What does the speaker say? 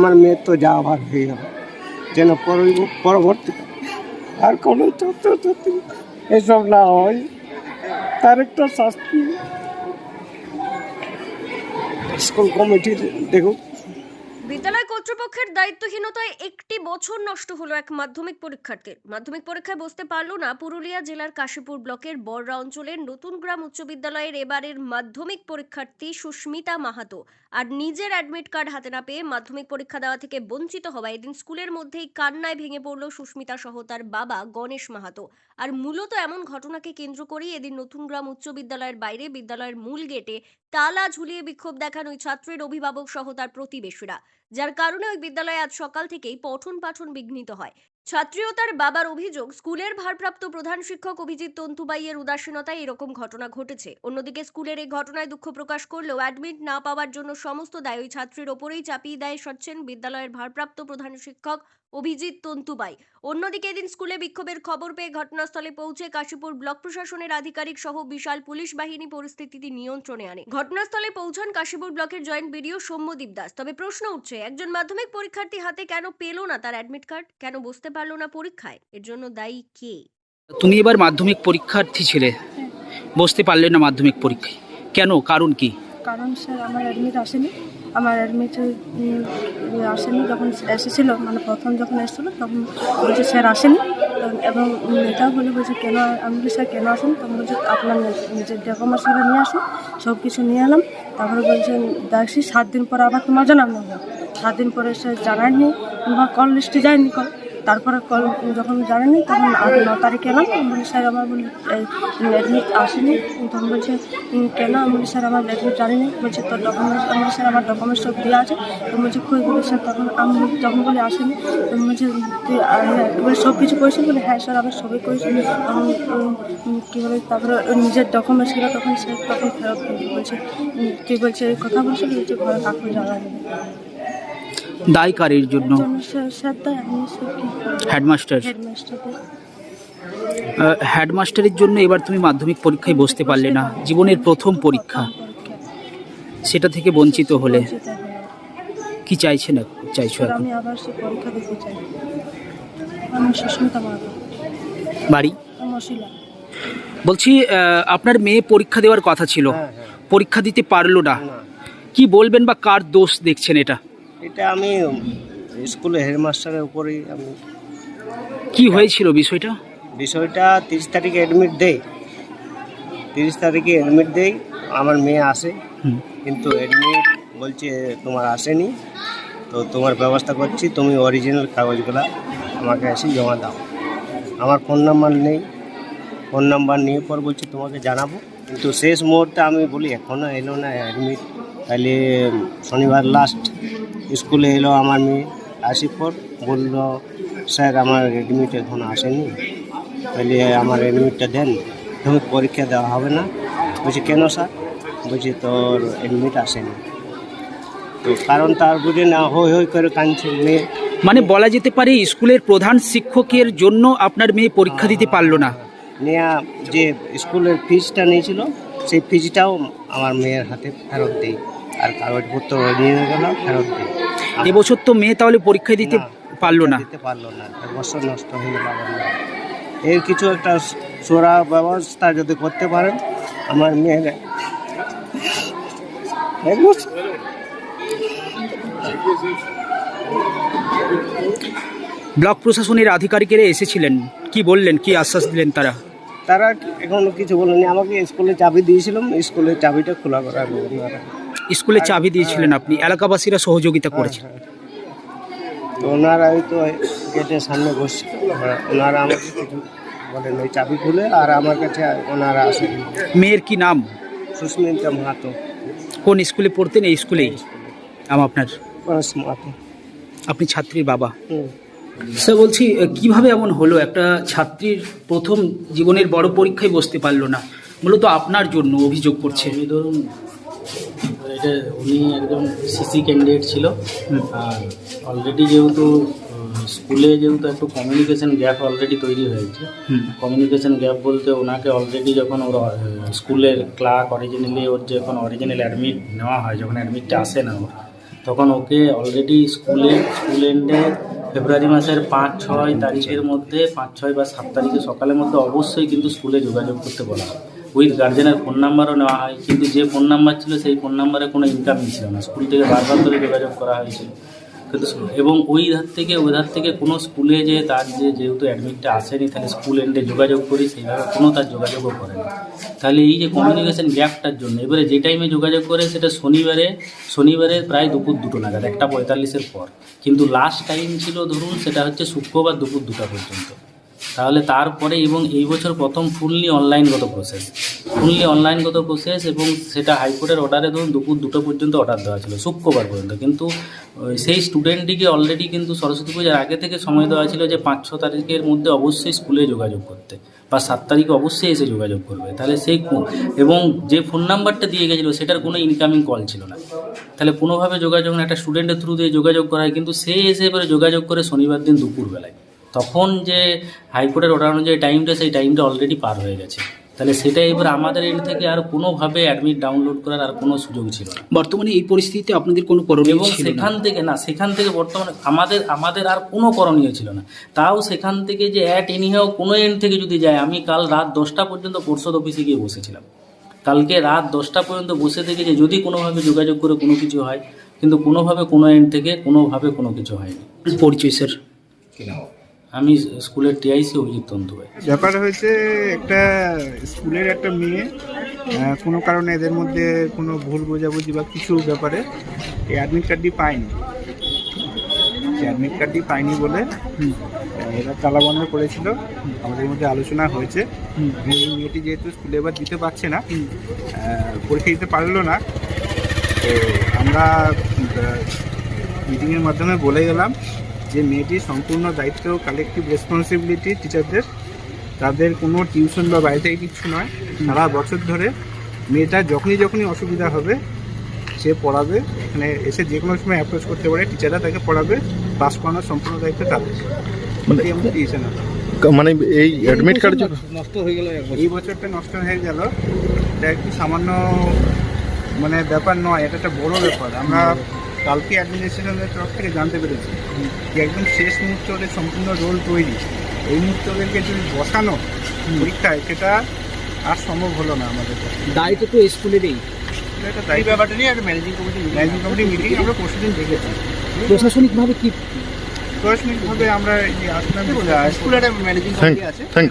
আমার মেয়ের তো যা আবার হয়ে গেল। যেন পরব- পরবর্তীতে আর কোনো ছাত্রছাত্রী এসব না হয়। তার একটা শাস্তি। স্কুল কমিটির দেখুক। বিদ্যালয় কর্তৃপক্ষের দায়িত্বহীনতায় একটি বছর নষ্ট হলো এক মাধ্যমিক পরীক্ষার্থীর। মাধ্যমিক পরীক্ষায় বসতে পারল না পুরুলিয়া জেলার কাশীপুর ব্লকের বড়রা অঞ্চলের নতুন গ্রাম উচ্চ বিদ্যালয়ের এবারের মাধ্যমিক পরীক্ষার্থী সুস্মিতা মাহাতো। আর নিজের অ্যাডমিট কার্ড হাতে না পেয়ে মাধ্যমিক পরীক্ষা দেওয়া থেকে বঞ্চিত হওয়া। এদিন স্কুলের মধ্যেই কান্নায় ভেঙে পড়ল সুস্মিতা সহ তার বাবা গণেশ মাহাতো। আর মূলত এমন ঘটনাকে কেন্দ্র করেই এদিন নতুন গ্রাম উচ্চ বিদ্যালয়ের বাইরে বিদ্যালয়ের মূল গেটে তালা ঝুলিয়ে বিক্ষোভ দেখান ওই ছাত্রের অভিভাবক সহ তার প্রতিবেশীরা, যার কারণে ওই বিদ্যালয়ে আজ সকাল থেকেই পঠন পাঠন বিঘ্নিত হয়। ছাত্রী ও তার বাবার অভিযোগ, স্কুলের ভারপ্রাপ্ত প্রধান শিক্ষক অভিজিৎ তন্তুবাইয়ের উদাসীনতায় এরকম ঘটনা ঘটেছে। অন্যদিকে স্কুলের এই ঘটনায় দুঃখ প্রকাশ করলেও অ্যাডমিট না পাওয়ার জন্য সমস্ত দায় ওই ছাত্রীর ওপরেই চাপিয়ে দেয় সচ্ছেন বিদ্যালয়ের ভারপ্রাপ্ত প্রধান শিক্ষক অভিজিৎ তন্তুবাই। অন্যদিকে এদিন স্কুলে বিক্ষোভের খবর পেয়ে ঘটনাস্থলে পৌঁছে কাশীপুর ব্লক প্রশাসনের আধিকারিক সহ বিশাল পুলিশ বাহিনী পরিস্থিতিটি নিয়ন্ত্রণে আনে। ঘটনাস্থলে পৌঁছান কাশীপুর ব্লকের জয়েন্ট বিডিও সৌম্যদীপ দাস। তবে প্রশ্ন উঠছে, একজন মাধ্যমিক পরীক্ষার্থী হাতে কেন পেল না তার অ্যাডমিট কার্ড কেন বসতে পারল না পরীক্ষায়? এর জন্য দায়ী কে? তুমি এবার মাধ্যমিক পরীক্ষার্থী ছিলে। বসতে পারলে না মাধ্যমিক পরীক্ষায়। কেন? কারণ কি? কারণ স্যার, আমার অ্যাডমিট আসেনি। আমার অ্যাডমিট আসেনি যখন এসেছিল মানে প্রথম যখন এসেছিল, তখন বলছে স্যার আসেনি। এবং এটাও বলে বলছে, কেন আমি স্যার, কেন আসেন? তখন বলছে, আপনার নিজের ডকুমেন্টসগুলো নিয়ে আসুন সব কিছু নিয়ে এলাম। তারপরে বলছে, দেখছি, সাত দিন পর আবার তোমার জানানো হবে সাত দিন পরে সে জানায়নি, বা কল লিস্টে যায়নি কল তারপরে কল যখন জানেনি তখন আট ন তারিখ এলাম। আমি বলি স্যার আমার বলি অ্যাডমিট আসেনি। তখন বলছে কেন আমি স্যার আমার অ্যাডমিট জানিনি? বলছে তোর ডকুমেন্টস আমি স্যার আমার ডকুমেন্টস সব দেওয়া আছে। তো বলছে কই বলি স্যার? তখন আমি যখন বলি আসেনি। তখন বলছে তুই হ্যাঁ, সব কিছু করেছিস? বলে হ্যাঁ স্যার আমি সবই করেছি। তখন কী বলে তারপরে নিজের ডকুমেন্টসগুলো তখন স্যার তখন ফেরত বলছে তুই বলছে কথা বলছে বলছে ঘরে কাকু জানা নেই দায় কারের জন্য হেডমাস্টার হেডমাস্টারের জন্য এবার তুমি মাধ্যমিক পরীক্ষায় বসতে পারলে না। জীবনের প্রথম পরীক্ষা। সেটা থেকে বঞ্চিত হলে কি চাইছেন এখন? চাইছো এখন? আমি আবার সে পরীক্ষা দিতে চাই। আমি সুস্মিতা মাহাতো বাড়ি? মশিলা। বলছি আপনার মেয়ে পরীক্ষা দেওয়ার কথা ছিল। হ্যাঁ হ্যাঁ। পরীক্ষা দিতে পারল না না। কি বলবেন বা কার দোষ দেখছেন এটা? এটা আমি স্কুলে হেডমাস্টারের উপরেই আমি কি হয়েছিল বিষয়টা? বিষয়টা তিরিশ তারিখে অ্যাডমিট দেই। তিরিশ তারিখে অ্যাডমিট দেই আমার মেয়ে আসে। কিন্তু অ্যাডমিট বলছে তোমার আসেনি। তো তোমার ব্যবস্থা করছি তুমি অরিজিনাল কাগজগুলো আমাকে এসে জমা দাও। আমার ফোন নাম্বার নেই। ফোন নাম্বার নিয়ে পর বলছি তোমাকে জানাব। কিন্তু শেষ মুহূর্তে আমি বলি এখনও এলো না অ্যাডমিট তাহলে শনিবার লাস্ট স্কুলে এলো আমার মেয়ে আসি পর বলল স্যার আমার অ্যাডমিট এখন আসেনি। তাহলে আমার অ্যাডমিটটা দেন তুমি পরীক্ষা দেওয়া হবে না। বলছি কেন স্যার? বলছি তোর অ্যাডমিট আসেনি। তো কারণ তার বুঝে না হই হই করে কাঁদছে মেয়ে। মানে বলা যেতে পারে স্কুলের প্রধান শিক্ষকের জন্য আপনার মেয়ে পরীক্ষা দিতে পারল না। নেয়া যে স্কুলের ফিজটা নিয়েছিল সেই ফিজটাও আমার মেয়ের হাতে ফেরত দিই। আর কাগজপত্র নিয়ে গেল ফেরত এবছর তো মেয়ে তাহলে পরীক্ষা দিতে পারল না। দিতে পারল না। বছর নষ্ট হয়ে গেল এর কিছু একটা সোরা ব্যবস্থা যদি করতে পারেন আমার মেয়ের ব্লক প্রশাসনের আধিকারিকেরা এসেছিলেন। কি বললেন কি আশ্বাস দিলেন তারা? তারা এখনও কিছু বলেনি। আমাকে স্কুলে চাবি দিয়েছিলাম স্কুলের চাবিটা খোলা করার ওনারা স্কুলে চাবি দিয়েছিলেন আপনি এলাকাবাসীরা সহযোগিতা করেছেন হ্যাঁ, হ্যাঁ। তো ওনারা ওই তো গেটের সামনে বসছে। ওরা- ওনারা আমাকে কিছু বলেন ওই চাবি খুলে আর আমার কাছে ওনারা আসেন মেয়ের কি নাম? সুস্মিতা মাহাতো। কোন স্কুলে পড়তেন? এই স্কুলেই? নাম আপনার? পরশ মাহাতো। আপনি ছাত্রীর বাবা? হুম। স্যার বলছি কীভাবে এমন হলো? একটা ছাত্রীর প্রথম জীবনের বড় পরীক্ষায় বসতে পারল না। মূলত আপনার জন্য অভিযোগ করছে। ধরুন এটা উনি একজন সিসি ক্যান্ডিডেট ছিল। আর অলরেডি যেহেতু স্কুলে যেহেতু একটু কমিউনিকেশন গ্যাপ অলরেডি তৈরি হয়েছে। কমিউনিকেশন গ্যাপ বলতে ওনাকে অলরেডি যখন ওর স্কুলের ক্লার্ক অরিজিনালি ওর যখন অরিজিনাল অ্যাডমিট নেওয়া হয় যখন অ্যাডমিটটা আসে না ওর তখন ওকে অলরেডি স্কুলে স্কুল এন্ডে ফেব্রুয়ারি মাসের পাঁচ ছয় তারিখের মধ্যে পাঁচ ছয় বা সাত তারিখে সকালের মধ্যে অবশ্যই কিন্তু স্কুলে যোগাযোগ করতে বলা হয়। উইথ গার্জেনের ফোন নাম্বারও নেওয়া হয়, কিন্তু যে ফোন নাম্বার ছিল সেই ফোন নাম্বারে কোনো ইনকামিং ছিল না। স্কুল থেকে বারবার করে যোগাযোগ করা হয়েছিল কিন্তু এবং ওই ধার থেকে, ওই ধার থেকে কোনো স্কুলে যে তার যে যেহেতু অ্যাডমিটটা আসেনি, তাহলে স্কুল এন্ডে যোগাযোগ করি, সেইভাবে কোনো তার যোগাযোগও করে না। তাহলে এই যে কমিউনিকেশন গ্যাপটার জন্য, এবারে যে টাইমে যোগাযোগ করে, সেটা শনিবারে শনিবারে প্রায় দুপুর দুটো নাগাদ, একটা পঁয়তাল্লিশের পর। কিন্তু লাস্ট টাইম ছিল ধরুন, সেটা হচ্ছে শুক্রবার দুপুর দুটা পর্যন্ত। তাহলে তারপরে এবং এই বছর প্রথম ফুললি অনলাইনগত প্রসেস ফুললি অনলাইনগত প্রসেস এবং সেটা হাইকোর্টের অর্ডারে ধরুন দুপুর দুটো পর্যন্ত অর্ডার দেওয়া ছিল, শুক্রবার পর্যন্ত। কিন্তু সেই স্টুডেন্টটিকে অলরেডি কিন্তু সরস্বতী পূজার আগে থেকে সময় দেওয়া ছিল যে পাঁচ ছ তারিখের মধ্যে অবশ্যই স্কুলে যোগাযোগ করতে বা সাত তারিখে অবশ্যই এসে যোগাযোগ করবে। তাহলে সেই এবং যে ফোন নাম্বারটা দিয়ে গেছিল সেটার কোনো ইনকামিং কল ছিল না। তাহলে কোনোভাবে যোগাযোগ না, একটা স্টুডেন্টের থ্রু দিয়ে যোগাযোগ করা হয়, কিন্তু সে এসে এবারে যোগাযোগ করে শনিবার দিন দুপুরবেলায়। তখন যে হাইকোর্টের অর্ডার অনুযায়ী টাইমটা সেই টাইমটা অলরেডি পার হয়ে গেছে। তাহলে সেটা এবার আমাদের এন্ড থেকে আর কোনোভাবে অ্যাডমিট ডাউনলোড করার আর কোনো সুযোগ ছিল না। বর্তমানে এই পরিস্থিতিতে আপনাদের কোনো করণীয় এবং সেখান থেকে না সেখান থেকে বর্তমানে আমাদের আমাদের আর কোনো করণীয় ছিল না। তাও সেখান থেকে যে অ্যাট এনিহাও কোনো এন্ড থেকে যদি যায় আমি কাল রাত দশটা পর্যন্ত পর্ষদ অফিসে গিয়ে বসেছিলাম। কালকে রাত দশটা পর্যন্ত বসে থেকে যে যদি কোনোভাবে যোগাযোগ করে কোনো কিছু হয় কিন্তু কোনোভাবে কোনো এন্ড থেকে কোনোভাবে কোনো কিছু হয়নি। পরিচয় স্যার। আমি স্কুলের টিআইসি অভিজিৎ তন্তুবাই। ব্যাপার হয়েছে একটা স্কুলের একটা মেয়ে কোনো কারণে এদের মধ্যে কোনো ভুল বোঝাবুঝি বা কিছু ব্যাপারে এই অ্যাডমিট কার্ডটি পায়নি। অ্যাডমিট কার্ডটি পায়নি বলে এরা তালা বন্ধ করেছিল। আমাদের মধ্যে আলোচনা হয়েছে। এই মেয়েটি যেহেতু স্কুলে এবার দিতে পারছে না পরীক্ষা দিতে পারল না তো আমরা মিটিংয়ের মাধ্যমে বলে গেলাম যে মেয়েটির সম্পূর্ণ দায়িত্ব কালেকটিভ রেসপন্সিবিলিটি টিচারদের তাদের কোনো টিউশন বা বাইরে থেকে কিছু নয়। সারা বছর ধরে মেয়েটা যখনই যখনই অসুবিধা হবে সে পড়াবে। এখানে এসে যে কোনো সময় অ্যাপ্রোচ করতে পারে টিচাররা তাকে পড়াবে পাস করানোর সম্পূর্ণ দায়িত্ব তাদের। মানে এটাই আমাদের দিয়েছে না মানে এই অ্যাডমিট কার্ড এই বছরটা নষ্ট হয়ে গেল। এটা একটু সামান্য মানে ব্যাপার নয় এটা একটা বড় ব্যাপার। আমরা কালকে অ্যাডমিনিস্ট্রেশনের তরফ থেকে জানতে পেরেছি যে একদম শেষ মুহূর্তে ওদের সম্পূর্ণ রোল তৈরি। এই মুহূর্তে ওদেরকে যদি বসানো পরীক্ষায় সেটা আর সম্ভব হলো না আমাদের দায়িত্ব তো স্কুলেরই। এটা দায়িত্ব। ব্যাপারটা নিয়ে একটা managing committee managing committee meeting আমরা পরশুদিন দেখেছি। প্রশাসনিকভাবে কি? প্রশাসনিকভাবে আমরা এই আসলাম স্কুলের ম্যানেজিং থ্যাংক থ্যাংক